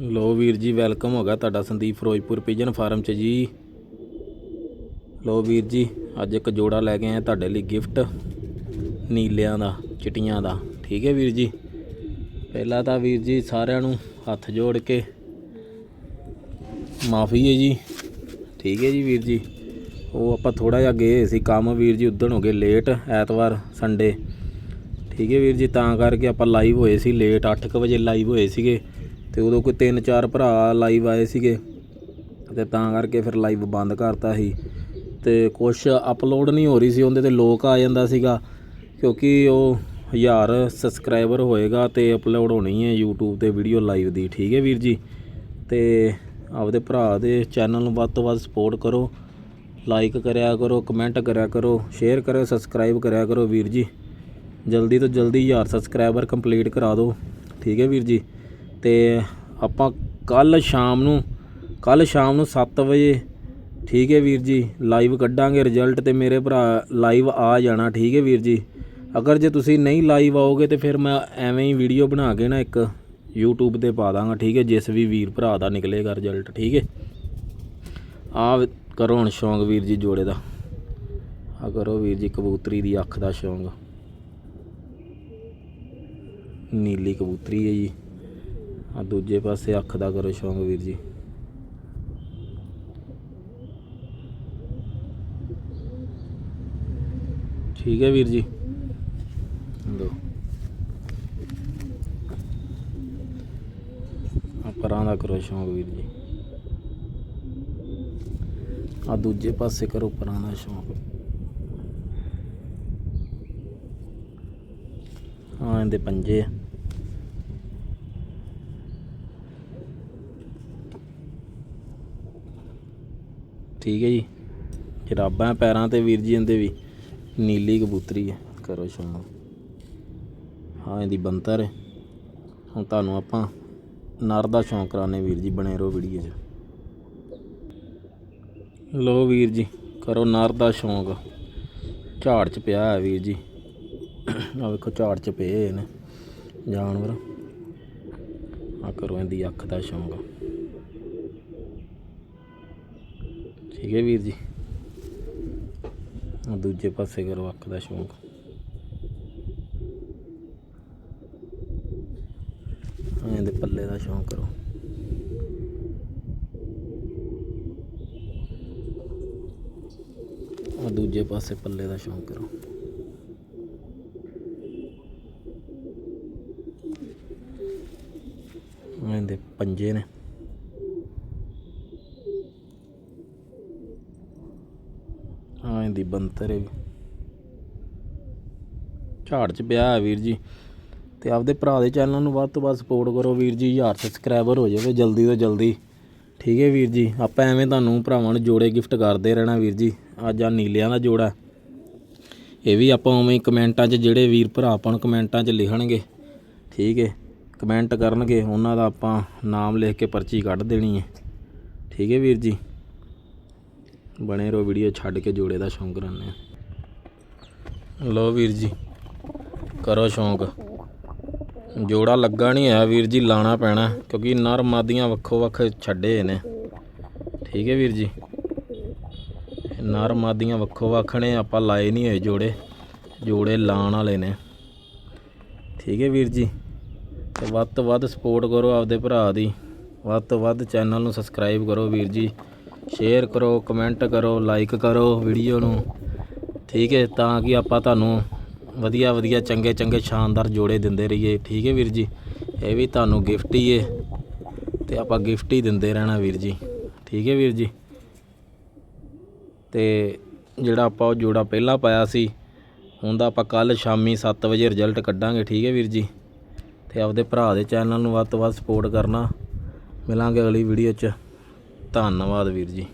ਲੋ ਵੀਰ ਜੀ ਵੈਲਕਮ ਹੋ ਗਿਆ ਤੁਹਾਡਾ ਸੰਦੀਪ ਫਿਰੋਜ਼ਪੁਰ ਪਿਜਨ ਫਾਰਮ 'ਚ ਜੀ। ਲੋ ਵੀਰ ਜੀ, ਅੱਜ ਇੱਕ ਜੋੜਾ ਲੈ ਕੇ ਆਏ ਤੁਹਾਡੇ ਲਈ ਗਿਫਟ ਨੀਲਿਆਂ ਦਾ, ਚਿਟੀਆਂ ਦਾ। ਠੀਕ ਹੈ ਵੀਰ ਜੀ? ਪਹਿਲਾਂ ਤਾਂ ਵੀਰ ਜੀ ਸਾਰਿਆਂ ਨੂੰ ਹੱਥ ਜੋੜ ਕੇ ਮਾਫੀ ਹੈ ਜੀ। ਠੀਕ ਹੈ ਜੀ ਵੀਰ ਜੀ? ਉਹ ਆਪਾਂ ਥੋੜਾ ਜਿਹਾ ਗਏ ਸੀ ਕੰਮ ਵੀਰ ਜੀ, ਉਦਣ ਹੋ ਗਏ ਲੇਟ ਐਤਵਾਰ ਸੰਡੇ ਠੀਕ ਹੈ ਵੀਰ ਜੀ, ਤਾਂ ਕਰਕੇ ਆਪਾਂ ਲਾਈਵ ਹੋਏ ਸੀ ਲੇਟ 8:00 ਵਜੇ ਲਾਈਵ ਹੋਏ ਸੀਗੇ। ਤੇ ਉਦੋਂ ਕੋਈ ਤਿੰਨ ਚਾਰ ਭਰਾ ਲਾਈਵ ਆਏ ਸੀਗੇ ਤੇ ਤਾਂ ਕਰਕੇ ਫਿਰ ਲਾਈਵ ਬੰਦ ਕਰਤਾ ਸੀ। ਤੇ ਕੁਛ ਅਪਲੋਡ ਨਹੀਂ ਹੋ ਰਹੀ ਸੀ, ਉਹਦੇ ਤੇ ਲੋਕ ਆ ਜਾਂਦਾ ਸੀਗਾ, ਕਿਉਂਕਿ ਉਹ ਹਜ਼ਾਰ ਸਬਸਕ੍ਰਾਈਬਰ ਹੋਏਗਾ ਤੇ ਅਪਲੋਡ ਹੋਣੀ ਹੈ YouTube ਤੇ ਵੀਡੀਓ ਲਾਈਵ ਦੀ, ਠੀਕ ਹੈ ਵੀਰ ਜੀ? ਤੇ ਆਪਦੇ ਭਰਾ ਦੇ ਚੈਨਲ ਨੂੰ ਵੱਧ ਤੋਂ ਵੱਧ ਸਪੋਰਟ ਕਰੋ ਲਾਈਕ ਕਰਿਆ ਕਰੋ ਕਮੈਂਟ ਕਰਿਆ ਕਰੋ ਸ਼ੇਅਰ ਕਰਿਓ ਸਬਸਕ੍ਰਾਈਬ ਕਰਿਆ ਕਰੋ ਵੀਰ ਜੀ। ਜਲਦੀ ਤੋਂ ਜਲਦੀ ਹਜ਼ਾਰ ਸਬਸਕ੍ਰਾਈਬਰ ਕੰਪਲੀਟ ਕਰਾ ਦਿਓ, ਠੀਕ ਹੈ ਵੀਰ ਜੀ? ਅਤੇ ਆਪਾਂ ਕੱਲ੍ਹ ਸ਼ਾਮ ਨੂੰ, ਕੱਲ੍ਹ ਸ਼ਾਮ ਨੂੰ ਸੱਤ ਵਜੇ, ਠੀਕ ਹੈ ਵੀਰ ਜੀ ਲਾਈਵ ਕੱਢਾਂਗੇ ਰਿਜ਼ਲਟ ਅਤੇ ਮੇਰੇ ਭਰਾ ਲਾਈਵ ਆ ਜਾਣਾ, ਠੀਕ ਹੈ ਵੀਰ ਜੀ। ਅਗਰ ਜੇ ਤੁਸੀਂ ਨਹੀਂ ਲਾਈਵ ਆਓਗੇ ਤਾਂ ਫਿਰ ਮੈਂ ਐਵੇਂ ਹੀ ਵੀਡੀਓ ਬਣਾ ਕੇ ਨਾ ਇੱਕ YouTube ਤੇ ਪਾ ਦਾਂਗਾ, ਠੀਕ ਹੈ, ਜਿਸ ਵੀ ਵੀਰ ਭਰਾ ਦਾ ਨਿਕਲੇਗਾ ਰਿਜ਼ਲਟ ਠੀਕ ਹੈ। ਆ ਕਰੋ ਹੁਣ ਸ਼ੌਂਕ ਵੀਰ ਜੀ ਜੋੜੇ ਦਾ। ਆ ਕਰੋ ਵੀਰ ਜੀ ਕਬੂਤਰੀ ਦੀ ਅੱਖ ਦਾ ਸ਼ੌਂਕ। ਨੀਲੀ ਕਬੂਤਰੀ ਹੈ ਜੀ। ਆ ਦੂਜੇ ਪਾਸੇ ਅੱਖ ਦਾ ਕਰੋ ਸ਼ੌਂਕ ਵੀਰ ਜੀ। ਠੀਕ ਹੈ ਵੀਰ ਜੀ। ਲੋ ਆ ਪਰਾਂ ਦਾ ਕਰੋ ਸ਼ੌਂਕ ਵੀਰ ਜੀ। ਆ ਦੂਜੇ ਪਾਸੇ ਕਰੋ ਪਰਾਂ ਦਾ ਸ਼ੌਂਕ। ਹਾਂ ਇਹਦੇ ਪੰਜੇ ਆ। ਠੀਕ ਹੈ ਜੀ। ਜਰਾਬਾਂ ਪੈਰਾਂ ਤੇ ਵੀਰ ਜੀ ਇਹਦੇ ਵੀ, ਨੀਲੀ ਕਬੂਤਰੀ ਹੈ। ਕਰੋ ਸ਼ੌਂਕ ਹਾਂ, ਇਹਦੀ ਬੰਤਰ ਹੈ। ਹੁਣ ਤੁਹਾਨੂੰ ਆਪਾਂ ਨਰ ਦਾ ਸ਼ੌਂਕ ਕਰਾਣੇ ਵੀਰ ਜੀ, ਬਣੇ ਰਹੋ ਵੀਡੀਓ 'ਚ। ਲੋ ਵੀਰ ਜੀ, ਕਰੋ ਨਰ ਦਾ ਸ਼ੌਂਕ। ਝਾੜ 'ਚ ਪਿਆ ਹੈ ਵੀਰ ਜੀ। ਆ ਵੇਖੋ, ਝਾੜ 'ਚ ਪਏ ਨੇ ਜਾਨਵਰ। ਆ ਕਰੋ ਇਹਦੀ ਅੱਖ ਦਾ ਸ਼ੌਂਕ। ਠੀਕ ਹੈ ਵੀਰ ਜੀ। ਦੂਜੇ ਪਾਸੇ ਕਰੋ ਅੱਖ ਦਾ ਸ਼ੌਂਕ। ਆ ਇਹਦੇ ਪੱਲੇ ਦਾ ਸ਼ੌਂਕ ਕਰੋ। ਆ ਦੂਜੇ ਪਾਸੇ ਪੱਲੇ ਦਾ ਸ਼ੌਂਕ ਕਰੋ। ਆ ਇਹਦੇ ਪੰਜੇ ਨੇ। ਹਾਂ ਇਹਦੀ ਬੰਤਰ ਹੈ ਝਾੜ ਚ ਪਿਆ ਹੈ ਵੀਰ ਜੀ। ਤੇ ਆਪਦੇ ਭਰਾ ਦੇ ਚੈਨਲ ਨੂੰ ਵੱਧ ਤੋਂ ਵੱਧ ਸਪੋਰਟ ਕਰੋ ਵੀਰ ਜੀ 1000 ਸਬਸਕ੍ਰਾਈਬਰ ਹੋ ਜਾਵੇ ਜਲਦੀ ਤੋਂ ਜਲਦੀ। ਠੀਕ ਹੈ ਵੀਰ ਜੀ, ਆਪਾਂ ਐਵੇਂ ਤੁਹਾਨੂੰ ਭਰਾਵਾਂ ਨੂੰ ਜੋੜੇ ਗਿਫਟ ਕਰਦੇ ਰਹਿਣਾ ਵੀਰ ਜੀ, ਅੱਜ ਆ ਨੀਲਿਆਂ ਦਾ ਜੋੜਾ ਇਹ ਵੀ ਆਪਾਂ ਉਵੇਂ ਕਮੈਂਟਾਂ 'ਚ ਜਿਹੜੇ ਵੀਰ ਭਰਾ ਆਪਾਂ ਨੂੰ ਕਮੈਂਟਾਂ 'ਚ ਲਿਖਣਗੇ। ਠੀਕ ਹੈ, ਕਮੈਂਟ ਕਰਨਗੇ, ਉਹਨਾਂ ਦਾ ਆਪਾਂ ਨਾਮ ਲਿਖ ਕੇ ਪਰਚੀ ਕੱਢ ਦੇਣੀ ਹੈ। ਠੀਕ ਹੈ ਵੀਰ ਜੀ। ਬਣੇ ਰਹੋ ਵੀਡੀਓ ਛੱਡ ਕੇ ਜੋੜੇ ਦਾ ਸ਼ੌਂਕ ਕਰਾਨੇ ਲੋ ਵੀਰ ਜੀ, ਕਰੋ ਸ਼ੌਂਕ। ਜੋੜਾ ਲੱਗਾ ਨਹੀਂ ਹੋਇਆ ਵੀਰ ਜੀ, ਲਾਣਾ ਪੈਣਾ, ਕਿਉਂਕਿ ਨਰ ਮਾਦੀਆਂ ਵੱਖੋ ਵੱਖ ਛੱਡੇ ਨੇ। ਠੀਕ ਹੈ ਵੀਰ ਜੀ? ਇਹ ਨਰ ਮਾਦੀਆਂ ਵੱਖੋ ਵੱਖ ਨੇ, ਆਪਾਂ ਲਾਏ ਨਹੀਂ ਹੋਏ ਜੋੜੇ। ਜੋੜੇ ਲਾਣ ਵਾਲੇ ਨੇ। ਠੀਕ ਹੈ ਵੀਰ ਜੀ? ਤੇ ਵੱਧ ਤੋਂ ਵੱਧ ਸਪੋਰਟ ਕਰੋ ਆਪਦੇ ਭਰਾ ਦੀ। ਵੱਧ ਤੋਂ ਵੱਧ ਚੈਨਲ ਨੂੰ ਸਬਸਕ੍ਰਾਈਬ ਕਰੋ ਵੀਰ ਜੀ। ਸ਼ੇਅਰ ਕਰੋ ਕਮੈਂਟ ਕਰੋ ਲਾਈਕ ਕਰੋ ਵੀਡੀਓ ਨੂੰ। ਠੀਕ ਹੈ, ਤਾਂ ਕਿ ਆਪਾਂ ਤੁਹਾਨੂੰ ਵਧੀਆ ਵਧੀਆ, ਚੰਗੇ ਚੰਗੇ ਸ਼ਾਨਦਾਰ ਜੋੜੇ ਦਿੰਦੇ ਰਹੀਏ। ਠੀਕ ਹੈ ਵੀਰ ਜੀ? ਇਹ ਵੀ ਤੁਹਾਨੂੰ ਗਿਫਟ ਹੀ ਹੈ। ਤੇ ਆਪਾਂ ਗਿਫਟ ਹੀ ਦਿੰਦੇ ਰਹਿਣਾ ਵੀਰ ਜੀ। ਠੀਕ ਹੈ ਵੀਰ ਜੀ? ਤੇ ਜਿਹੜਾ ਆਪਾਂ ਉਹ ਜੋੜਾ ਪਹਿਲਾਂ ਪਾਇਆ ਸੀ ਉਹਦਾ ਆਪਾਂ ਕੱਲ ਸ਼ਾਮੀ 7 ਵਜੇ ਰਿਜ਼ਲਟ ਕੱਢਾਂਗੇ। ਠੀਕ ਹੈ ਵੀਰ ਜੀ? ਤੇ ਆਪਦੇ ਭਰਾ ਦੇ ਚੈਨਲ ਨੂੰ ਵੱਧ ਤੋਂ ਵੱਧ ਸਪੋਰਟ ਕਰਨਾ। ਮਿਲਾਂਗੇ ਅਗਲੀ ਵੀਡੀਓ 'ਚ। ਧੰਨਵਾਦ ਵੀਰ ਜੀ।